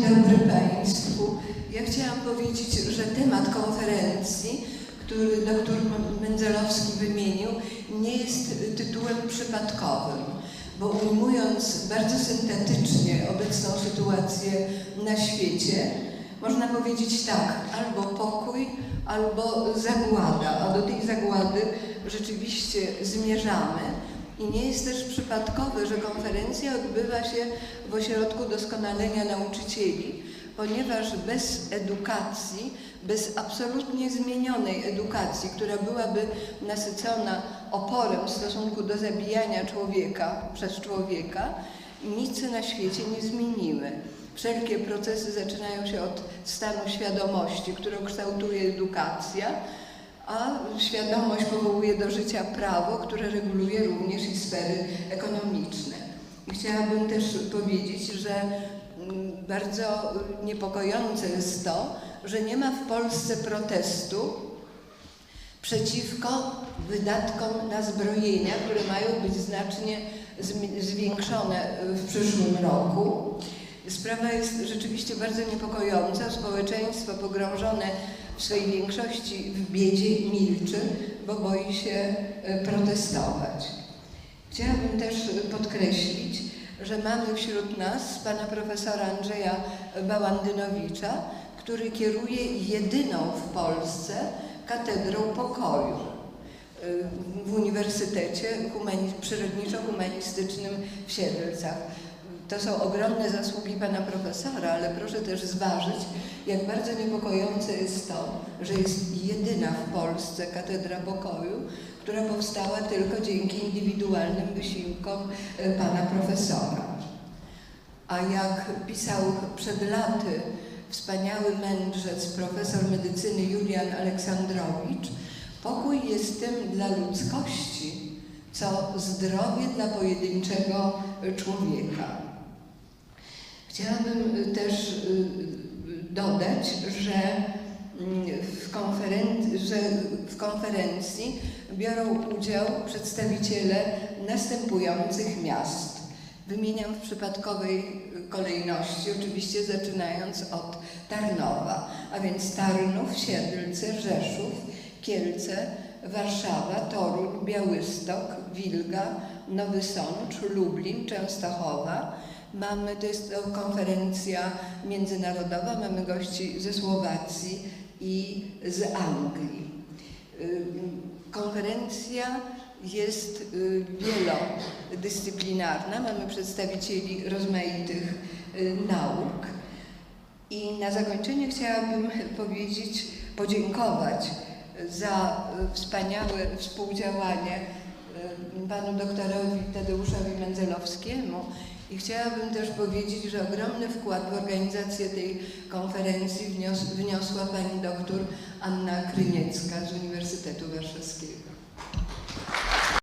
dobry Państwu. Ja chciałam powiedzieć, że temat konferencji, który doktor Mędzelowski wymienił, nie jest tytułem przypadkowym, bo ujmując bardzo syntetycznie obecną sytuację na świecie, można powiedzieć tak, albo pokój, albo zagłada, a do tej zagłady rzeczywiście zmierzamy. I nie jest też przypadkowe, że konferencja odbywa się w Ośrodku Doskonalenia Nauczycieli, ponieważ bez edukacji, bez absolutnie zmienionej edukacji, która byłaby nasycona oporem w stosunku do zabijania człowieka przez człowieka, nic na świecie nie zmieniły. Wszelkie procesy zaczynają się od stanu świadomości, którą kształtuje edukacja, świadomość powołuje do życia prawo, które reguluje również i sfery ekonomiczne. I chciałabym też powiedzieć, że mm, bardzo niepokojące jest to, że nie ma w Polsce protestu przeciwko wydatkom na zbrojenia, które mają być znacznie zwiększone w przyszłym roku. Sprawa jest rzeczywiście bardzo niepokojąca. Społeczeństwo pogrążone w swojej większości w biedzie milczy, bo boi się e, protestować. Chciałabym też podkreślić, że mamy wśród nas pana profesora Andrzeja Bałandynowicza, który kieruje jedyną w Polsce katedrą pokoju e, w Uniwersytecie Przyrodniczo-Humanistycznym w Siedlcach. To są ogromne zasługi pana profesora, ale proszę też zważyć, jak bardzo niepokojące jest to, że jest jedyna w Polsce katedra pokoju, która powstała tylko dzięki indywidualnym wysiłkom e, pana profesora. A jak pisał przed laty wspaniały mędrzec, profesor medycyny Julian Aleksandrowicz, pokój jest tym dla ludzkości, co zdrowie dla pojedynczego człowieka. Chciałabym y, też y, dodać, że mm, w, że w konferencji biorą udział przedstawiciele następujących miast. Wymieniam w przypadkowej kolejności, oczywiście zaczynając od Tarnowa, a więc Tarnów, Siedlce, Rzeszów, Kielce, Warszawa, Toruń, Białystok, Wilga, Nowy Sącz, Lublin, Częstochowa, Mamy, to jest konferencja międzynarodowa, mamy gości ze Słowacji i z Anglii. Konferencja jest y, wielodyscyplinarna, mamy przedstawicieli rozmaitych y, nauk. I na zakończenie chciałabym powiedzieć, podziękować za wspaniałe współdziałanie y, panu doktorowi Tadeuszowi Mędzelowskiemu i chciałabym też powiedzieć, że ogromny wkład w organizację tej konferencji wnios wniosła pani doktor Anna Kryniecka z Uniwersytetu Warszawskiego.